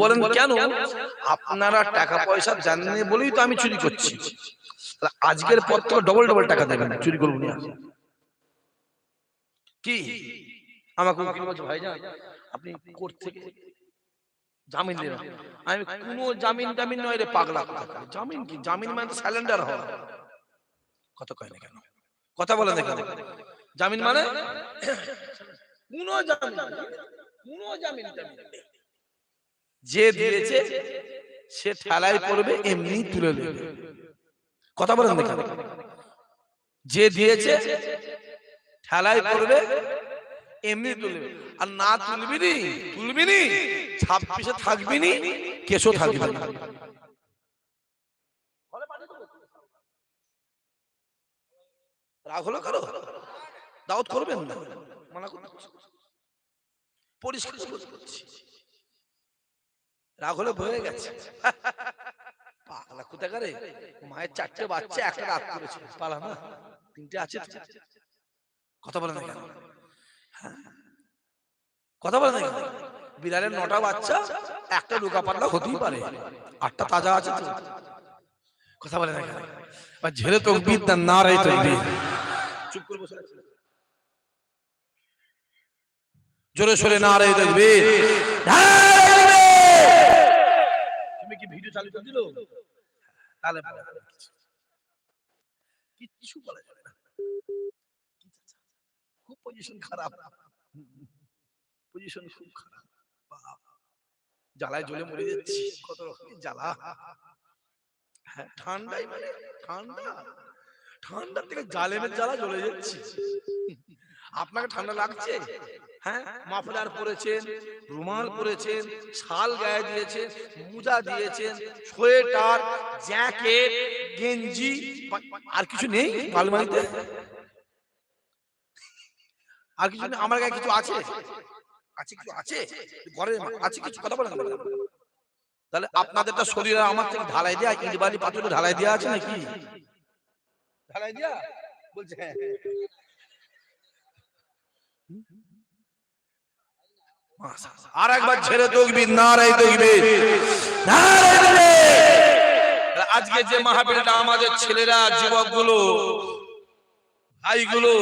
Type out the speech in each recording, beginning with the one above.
বলেন কেন আপনারা টাকা পয়সা জানেন বলেই তো আমি চুরি করছি। আজকের পর থেকে ডবল ডবল টাকা দেবেন চুরি করব না। কি? আমাকে বলছে ভাইজান আপনি কোর্ট থেকে জামিন নেবেন আমি কোনো জামিন টামিন নয় রে পাগলা কথা জামিন কি? জামিন মানে স্যালেন্ডার হওয়া। কথা কয় না কেন? কথা বলে না কেন জামিন মানে? কোনো জামিন। কোনো জামিন টামিন। যে দিয়েছে, সে ঠেলায় পড়বে এমনি তুলে নেবে। কথা বলেন না কেন যে দিয়েছে ঠেলায় পড়বে এমনি তুলবে আর না তুলবি নি তুলবি নি ছাব্বিশে থাকবি নি কেশো থাকবে না। রাগ হলো কারও? দাওয়াত করবেন না? মানা করছি পরিষ্কার করে বলছি। রাগ হলে ভয়ে গেছে। পাগলা কোথাকারে মায়ের চারটে বাচ্চা একটা রাগ করেছে পালা না তিনটে আছে কথা বলে না কেন? হ্যাঁ। কথা বলে না বিড়ালের নটা বাচ্চা একটা লুকা পাতলা হতেই পারে। আটটা তাজা আছে তো? কথা বলে না কেন? বা ঝেলে তো বিদ্যা না রে তো চুপ করে বসে আছে। জোরে সোরে না রে কি ভিডিও চালু করে দিলো? তাহলে কিছু। বলা যাবে না। খুব পজিশন খারাপ। পজিশন খুব খারাপ। জ্বালায় জ্বলে মরে যাচ্ছি। কত রকমের জ্বালা। হ্যাঁ ঠান্ডাই মানে ঠান্ডা। ঠান্ডার থেকে জালেমের জ্বালা জ্বলে যাচ্ছি। আপনাকে ঠান্ডা লাগছে? হ্যাঁ মাফলার পরেছেন রুমাল পরেছেন শাল গায়ে দিয়েছেন মোজা দিয়েছেন সোয়েটার জ্যাকেট গেঞ্জি আর কিছু নেই আলমারিতে আর কিছু আমার গায়ে কিছু আছে? আছে? কিছু আছে ঘরে আছে কিছু? কথা বলেন না। তাহলে আপনাদেরটা শরীরে আমার থেকে ঢালাই দেয়া ইট বাড়ি পাথরে ঢালাই দেয়া আছে নাকি? ঢালাই দেয়া? বলছে। হ্যাঁ আর একবার ছেড়ে দেখবি নারাই দেখবি আজকে যে মাহফিলটা আমাদের ছেলেরা, যুবকগুলো, ভাইগুলো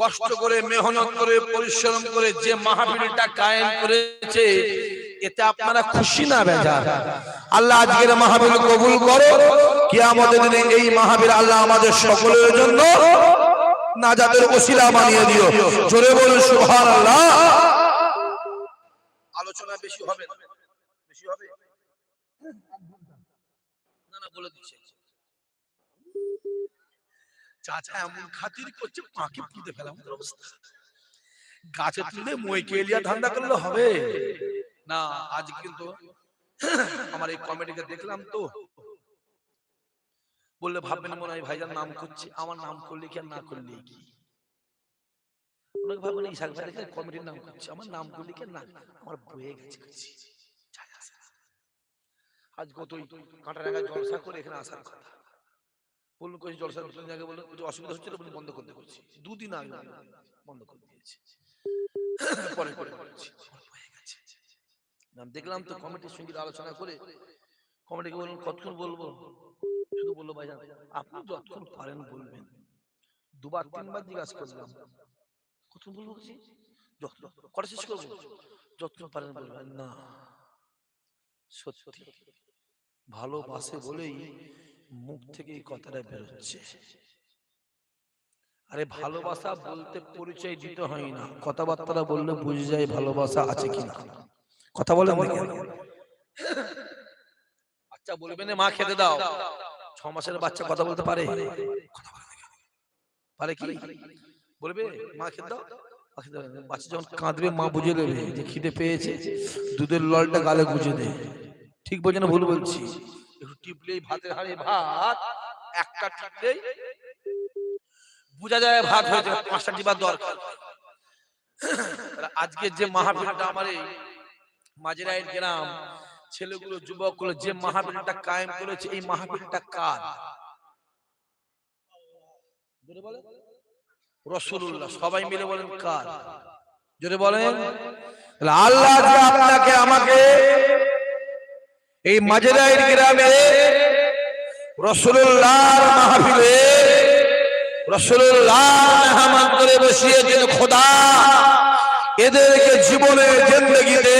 কষ্ট করে, মেহনত করে, পরিশ্রম করে যে মাহফিলটা কায়েম করেছে, এতে আপনারা খুশি না বেজা আল্লাহ আজকের মাহফিল কবুল করো। কি আমাদের এই মাহফিল আল্লাহ আমাদের সকলের জন্য ওসিলা বানিয়ে দিও। জোরে বলুন আলোচনা বেশি হবে না। বেশি হবে? না না, বলে চাচা এমন খাতির করছে পাখি পুঁতে অবস্থা গাছে তুলে ধান্দা করলে হবে? না, আজ কিন্তু আমার এই কমেডিকে দেখলাম তো। বললে ভাববেন মনে হয় ভাইজান নাম করছে আমার নাম করলে কি আর না করলে কি? অনেক ভাববেন এই শাক ভাই কমেডির নাম করছে আমার নাম করলে কি আর না আমার বয়ে গেছে করছি। আজ জলসা করে এখানে আসার কথা। বলুন জলসা দুদিন আগে বলুন অসুবিধা হচ্ছিল বলে বন্ধ করতে বলছি দুদিন আগে বন্ধ করে দিয়েছি। পরে করে বলছি আমার বয়ে গেছে। আমি দেখলাম তো কমিটির সঙ্গে আলোচনা করে কমিটিকে বলুন কতক্ষণ বলব? শুধু বলল ভাইজান আপনি যতক্ষণ পারেন বলবেন। দুবার তিনবার জিজ্ঞাসা করলাম। কতক্ষণ বলব বলছি যত কটা শেষ করব? পারেন বলবেন না। সত্যি। ভালোবাসে বলেই মুখ থেকে এই কথাটা বেরোচ্ছে। আরে ভালোবাসা বলতে পরিচয় দিতে হয় না। কথাবার্তা বললে বুঝে যায় ভালোবাসা আছে কিনা। কথা বলে আচ্ছা বলবেন মা খেতে দাও। ছ মাসের বাচ্চা কথা বলতে পারে। না? পারে কি? বলবে, মা খেতে দাও। বাচ্চা যখন কাঁদবে, মা বুঝে দেবে যে খিদে পেয়েছে। দুধের ললটা গালে গুজে দে। ঠিক বলছে না ভুল বলছি? একটু টিপলেই ভাতের হাড়ে ভাত, একটা টিপলেই বোঝা যায় ভাত হয়েছে, পাঁচটা টিপার দরকার। আজকে যে মাহফিলটা আমার এই মাঝেরাইয়ের গ্রাম, ছেলেগুলো, যুবকগুলো যে মাহফিলটা কায়েম করেছে, এই মাহফিলটা কার? বলেন। রসুল্লাহ সবাই মিলে বলেন কার? জোরে বলেন। আল্লাহ আপনাকে আমাকে এই মাজেরাইর গ্রামে রসুল্লাহর মাহফিলে রসুল্লাহ করে বসিয়েছেন খোদা। এদেরকে জীবনের জিন্দগিতে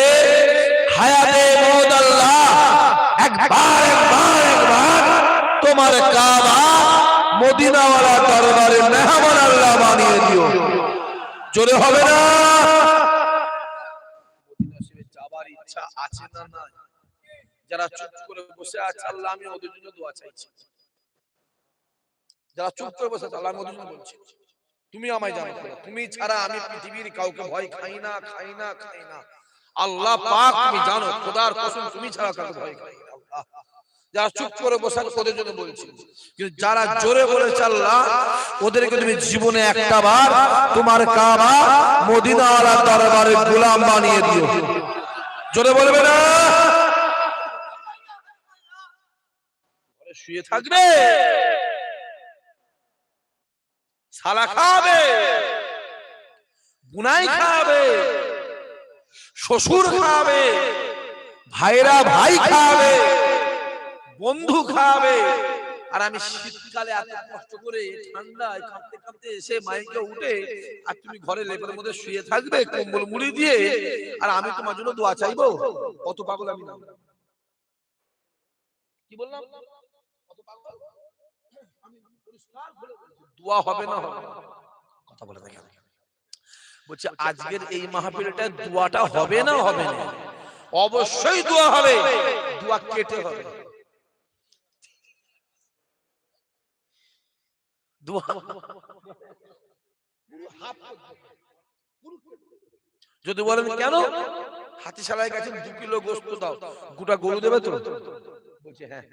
হায়াতে মৌদ আল্লাহ একবার একবার একবার তোমার কাবা মদিনাওয়ালা মেহমান আল্লাহ বানিয়ে দিও। জোরে হবে না? যারা চুপ করে বসে আছে, আল্লাহ আমি ওদের জন্য তুমি আমায় জানো তুমি ছাড়া আমি পৃথিবীর কাউকে ভয় খাই না খাই না খাই না। আল্লাহ পাক, তুমি জানো খোদার কসম, তুমি ছাড়া কাউকে ভয় খাই না। যারা চুপ করে বসে ওদের জন্য বলছি। কিন্তু যারা জোরে বলেছে আল্লাহ ওদেরকে তুমি জীবনে একটা বার তোমার কাবা মদিনা আলা দরবারে গোলাম বানিয়ে দিও। জোরে বলবে না? শুয়ে থাকবে। সালা খাবে। বুনাই খাবে। শ্বশুর খাবে। ভাইরা ভাই খাবে। বন্ধু খাবে। আর আমি শীতকালে এত কষ্ট করে ঠান্ডায় কাঁপতে কাঁপতে এসে মাইকে উঠে, আর তুমি ঘরে লেপের মধ্যে শুয়ে থাকবে, কম্বল মুড়ি দিয়ে, আর আমি তোমার জন্য দোয়া চাইব। কত পাগল আমি না। কি বললাম? কত পাগল? দোয়া হবে না হবে। কথা বলে বলছে, আজকের এই মাহফিলটা দোয়াটা হবে না হবে না? অবশ্যই দোয়া হবে। দোয়া কেটে হবে। যদি বলেন কেন? হাতি সালাই কাছে দু কিলো গোস্ত দাও। গোটা গরু দেবে তো? বলছে হ্যাঁ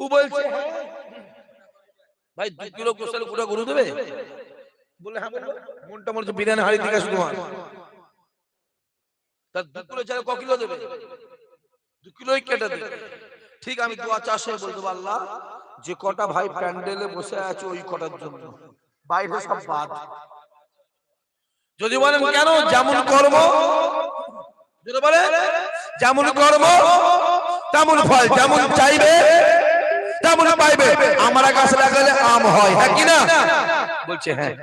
ও বলছে হ্যাঁ। ভাই দু কিলো গোস্ত গোটা গরু দেবে? বলে হ্যাঁ মনটা মনে হচ্ছে বিরিয়ানি হাড়ি দিকে শুধু তোমার। তা দু কিলো চালে ক কিলো দেবে? দু কিলোই কেটে দেবে। ঠিক আমি দোয়া চাষে বলতে আল্লাহ। যে কটা ভাই প্যান্ডেলে বসে আছে ওই কটার জন্য। বাইরে সব বাদ। যদি বলেন, কেন? যেমন কর্ম। যেমন কর্ম, তেমন ফল, যেমন চাইবে, তেমন পাইবে। আমরা গাছ লাগালে আম হয় হ্যাঁ কি না? বলছে হ্যাঁ।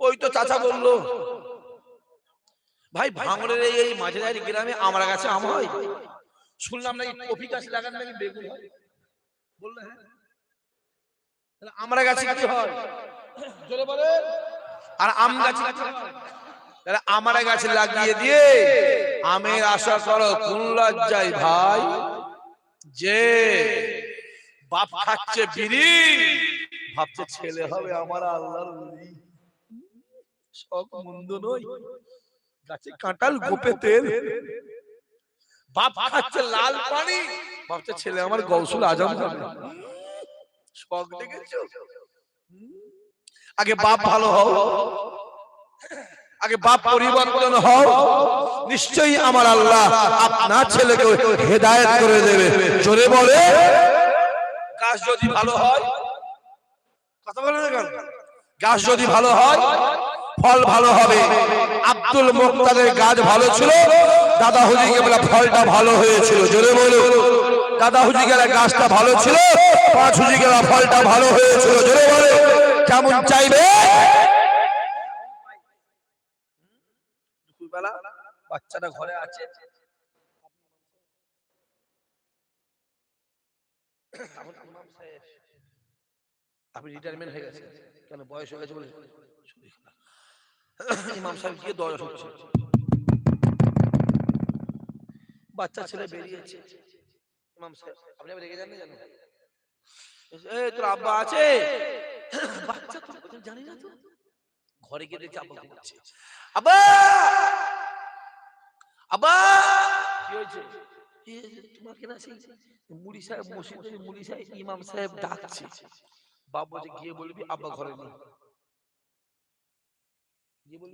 ওই তো চাচা বলল ভাই ভাঙড়ের এই- মাঝেরাই গ্রামে আমরা গাছে আম হয়। শুনলাম নাকি কফি গাছ লাগান নাকি বেগুন হয়। বললে হ্যাঁ। আমরা গাছে কি হয়? জোরে আর আম গাছে? তাহলে আমরা গাছে লাগিয়ে দিয়ে আমের আশা করো কোন লজ্জায় ভাই? যে বাপ খাচ্ছে বিড়ি ভাবছে ছেলে হবে আমার আল্লাহর। সব মন্দ নয়। গাছে কাঁঠাল গোপে তেল। বাপ খাচ্ছে লাল পানি। ভাবছে ছেলে আমার গৌসুল আজম হবে শখ দেখেছ? আগে বাপ ভালো হও। আগে বাপ পরিবর্তন হও। নিশ্চয়ই আমার আল্লাহ আপনার ছেলেকে হেদায়েত করে দেবে। জোরে বলে। গাছ যদি ভালো হয় কথা বলে না কেন? গাছ যদি ভালো হয় ফল ভালো হবে। আব্দুল মুক্তাদের গাছ ভালো ছিল, দাদা হুজি বলে ফলটা ভালো হয়েছিল। জোরে বলো। দাদা হুজি গেলে গাছটা ভালো ছিল, পাঁচ হুজি গেলে ফলটা ভালো হয়েছিল। জোরে বলে। কেমন চাইবে? বাচ্চাটা ঘরে আছে। আপনি রিটায়ারমেন্ট হয়ে গেছে। কেন বয়স হয়ে গেছে বলে। ইমাম সাহেব গিয়ে দরজা ঠুকছে বাচ্চা ছেলে বেরিয়েছে। ইমাম সাহেব আপনি রেগে যান না জানো? এ তোর আব্বা আছে? বাচ্চা তো জানি না তো। ঘরে গিয়ে দেখছি আব্বা ঘুমাচ্ছে। আব্বা! আব্বা! কি হয়েছে? তোমাকে না সেই মুড়ি সাহেব মসজিদের মুড়ি সাহেব ইমাম সাহেব ডাকছে। বাবা গিয়ে বলবি আব্বা ঘরে নেই। দিয়ে